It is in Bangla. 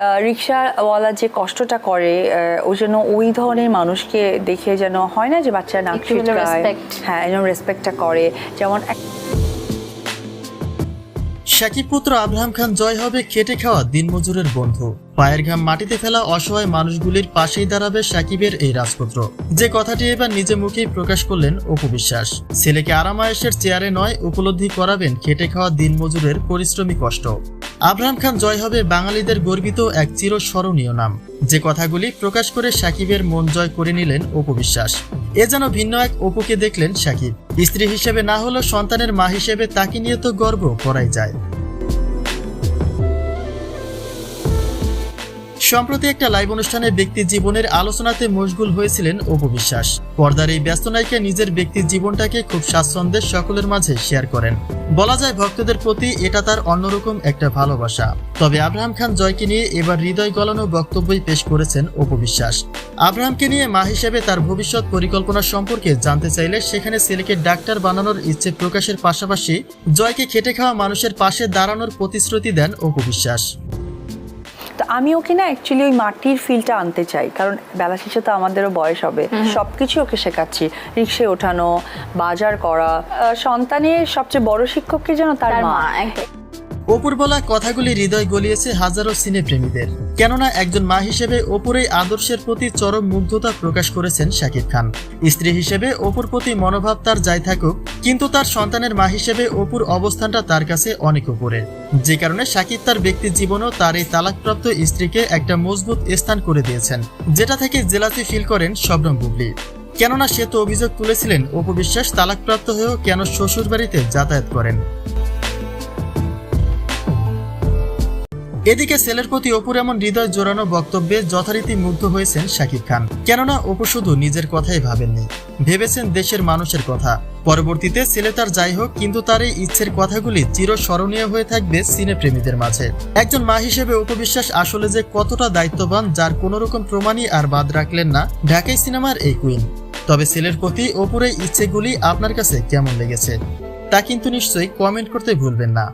রিক্সাওয়ালা যে কষ্টটা করে ওই জন্য ওই ধরনের মানুষকে দেখে যেন হয় না যে বাচ্চা নাক ছিটকায়। হ্যাঁ যেন রেসপেক্টটা করে যেমন শাকিব পুত্র আব্রাহাম খান জয় হবে খেটে খাওয়া দিনমজুরের বন্ধু। পায়ের ঘাম মাটিতে ফেলা অসহায় মানুষগুলির পাশেই দাঁড়াবে সাকিবের এই রাজপুত্র। যে কথাটি এবার নিজে মুখেই প্রকাশ করলেন অপু বিশ্বাস। ছেলেকে আরামায়েশের চেয়ারে নয়, উপলব্ধি করাবেন খেটে খাওয়া দিনমজুরের পরিশ্রমী কষ্ট। আব্রাহাম খান জয় হবে বাঙালিদের গর্বিত এক চিরস্মরণীয় নাম। যে কথাগুলি প্রকাশ করে সাকিবের মন জয় করে নিলেন অপু বিশ্বাস। এ যেন ভিন্ন এক অপুকে দেখলেন সাকিব স্ত্রী হিসেবে না হলেও সন্তানের মা হিসেবে তাকে নিয়ে তো গর্ব করাই যায়। সম্প্রতি একটা লাইভ অনুষ্ঠানে ব্যক্তি জীবনের আলোচনাতে মশগুল হয়েছিলেন অপু বিশ্বাস। পর্দার এই ব্যস্ত নায়িকা নিজের ব্যক্তি জীবনটাকে খুব স্বাচ্ছন্দ্যে সকলের মাঝে শেয়ার করেন। বলা যায় ভক্তদের প্রতি এটা তার অন্যরকম একটা ভালোবাসা। তবে আব্রাহাম খান জয়কে নিয়ে এবার হৃদয় গলানো বক্তব্যই পেশ করেছেন অপু বিশ্বাস। আব্রাহামকে নিয়ে মা হিসেবে তার ভবিষ্যৎ পরিকল্পনা সম্পর্কে জানতে চাইলে সেখানে ছেলেকে ডাক্তার বানানোর ইচ্ছে প্রকাশের পাশাপাশি জয়কে খেটে খাওয়া মানুষের পাশে দাঁড়ানোর প্রতিশ্রুতি দেন অপু বিশ্বাস। তো আমি ওকে না অ্যাকচুয়ালি ওই মাটির ফিলটা আনতে চাই। কারণ বেলা শেষে তো আমাদেরও বয়স হবে। সব কিছু ওকে শেখাচ্ছি। রিক্সে ওঠানো বাজার করা সন্তানের সবচেয়ে বড় শিক্ষককে যেন তার মা। অপুর বলা কথাগুলি হৃদয় গলিয়েছে হাজারো সিনেপ্রেমীদের। কেননা একজন মা হিসেবে অপুর এই আদর্শের প্রতি চরম মুগ্ধতা প্রকাশ করেছেন শাকিব খান। স্ত্রী হিসেবে অপুর প্রতি মনোভাব তার যাই থাকুক, কিন্তু তার সন্তানের মা হিসেবে অপুর অবস্থানটা তার কাছে অনেক উপরে। যে কারণে শাকিব তার ব্যক্তি জীবনেও তার এই তালাকপ্রাপ্ত স্ত্রীকে একটা মজবুত স্থান করে দিয়েছেন, যেটা থেকে জেলাতে ফিল করেন শবনম বুবলি। কেননা সে তো অভিযোগ তুলেছিলেন অপবিশ্বাস তালাকপ্রাপ্ত হয়েও কেন শ্বশুর বাড়িতে যাতায়াত করেন। এদিকে সেলের প্রতি অপুর এমন হৃদয় জোরানো বক্তব্যে যথারীতি মুগ্ধ হয়েছেন শাকিব খান। কেননা অপু শুধু নিজের কথাই ভাবেননি। ভেবেছেন দেশের মানুষের কথা। পরবর্তীতে ছেলে তার যাই হোক, কিন্তু তার এই ইচ্ছের কথাগুলি চিরস্মরণীয় হয়ে থাকবে সিনেপ্রেমীদের মাঝে। একজন মা হিসেবে উপবিশ্বাস আসলে যে কতটা দায়িত্ববান, যার কোনো রকম প্রমাণই আর বাদ রাখলেন না ঢাকাই সিনেমার এই কুইন। তবে ছেলের প্রতি অপুর এই ইচ্ছেগুলি আপনার কাছে কেমন লেগেছে, তা কিন্তু নিশ্চয়ই কমেন্ট করতে ভুলবেন না।